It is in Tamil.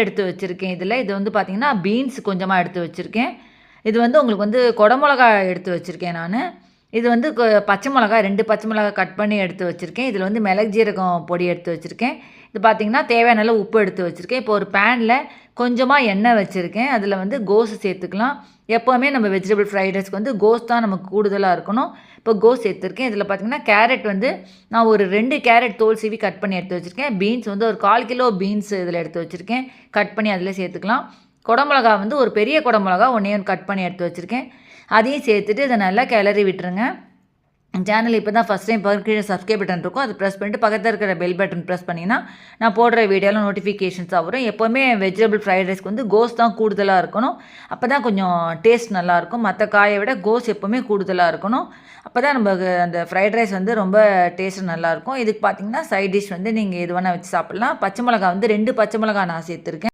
எடுத்து வச்சுருக்கேன். இதில் இது வந்து பார்த்திங்கன்னா பீன்ஸ் கொஞ்சமாக எடுத்து வச்சுருக்கேன். இது வந்து உங்களுக்கு வந்து குடமிளகா எடுத்து வச்சுருக்கேன் நான். இது வந்து பச்சை மிளகா ரெண்டு பச்சை மிளகா கட் பண்ணி எடுத்து வச்சுருக்கேன். இதில் வந்து மிளகு ஜீரகம் பொடி எடுத்து வச்சுருக்கேன். இது பார்த்திங்கன்னா தேவையான அளவு உப்பு எடுத்து வச்சுருக்கேன். இப்போ ஒரு பேனில் கொஞ்சமாக எண்ணெய் வச்சுருக்கேன். அதில் வந்து கோஸ் சேர்த்துக்கலாம். எப்போவுமே நம்ம வெஜிடபிள் ஃப்ரைட் ரைஸ்க்கு வந்து கோஸ் தான் நமக்கு கூடுதலாக இருக்கணும். இப்போ கோஸ் சேர்த்துருக்கேன். இதில் பார்த்திங்கன்னா கேரட் வந்து நான் ஒரு ரெண்டு கேரட் தோல் சீவி கட் பண்ணி எடுத்து வச்சுருக்கேன். பீன்ஸ் வந்து ஒரு கால் கிலோ பீன்ஸ் இதில் எடுத்து வச்சுருக்கேன். கட் பண்ணி அதில் சேர்த்துக்கலாம். குடமிளகா வந்து ஒரு பெரிய குடமிளகா ஒன்றே ஒன்று கட் பண்ணி எடுத்து வச்சுருக்கேன். அதையும் சேர்த்துட்டு இதை நல்லா கிளறி விட்டுருங்க. சேனல் இப்போ தான் ஃபஸ்ட் டைம் கீழே சப்ஸ்கிரைப் பட்டன் இருக்கும். அதை ப்ரெஸ் பண்ணிட்டு பக்கத்தில் இருக்கிற பெல் பட்டன் ப்ரெஸ் பண்ணிங்கன்னா நான் போடுற வீடியோவில் நோட்டிஃபிகேஷன்ஸாக வரும். எப்போவுமே வெஜிடபிள் ஃப்ரைட் ரைஸ்க்கு வந்து கோஸ் தான் கூடுதலாக இருக்கணும். அப்போ தான் கொஞ்சம் டேஸ்ட் நல்லாயிருக்கும் மற்ற காயை விட கோஸ் எப்போவுமே கூடுதலாக இருக்கணும். அப்போ தான் நமக்கு அந்த ஃப்ரைட் ரைஸ் வந்து ரொம்ப டேஸ்ட் நல்லாயிருக்கும் இதுக்கு பார்த்தீங்கன்னா சைட் டிஷ் வந்து நீங்கள் எது வேணால் வச்சு சாப்பிட்லாம். பச்சை மிளகா வந்து ரெண்டு பச்சை மிளகா நான் சேர்த்துருக்கேன்.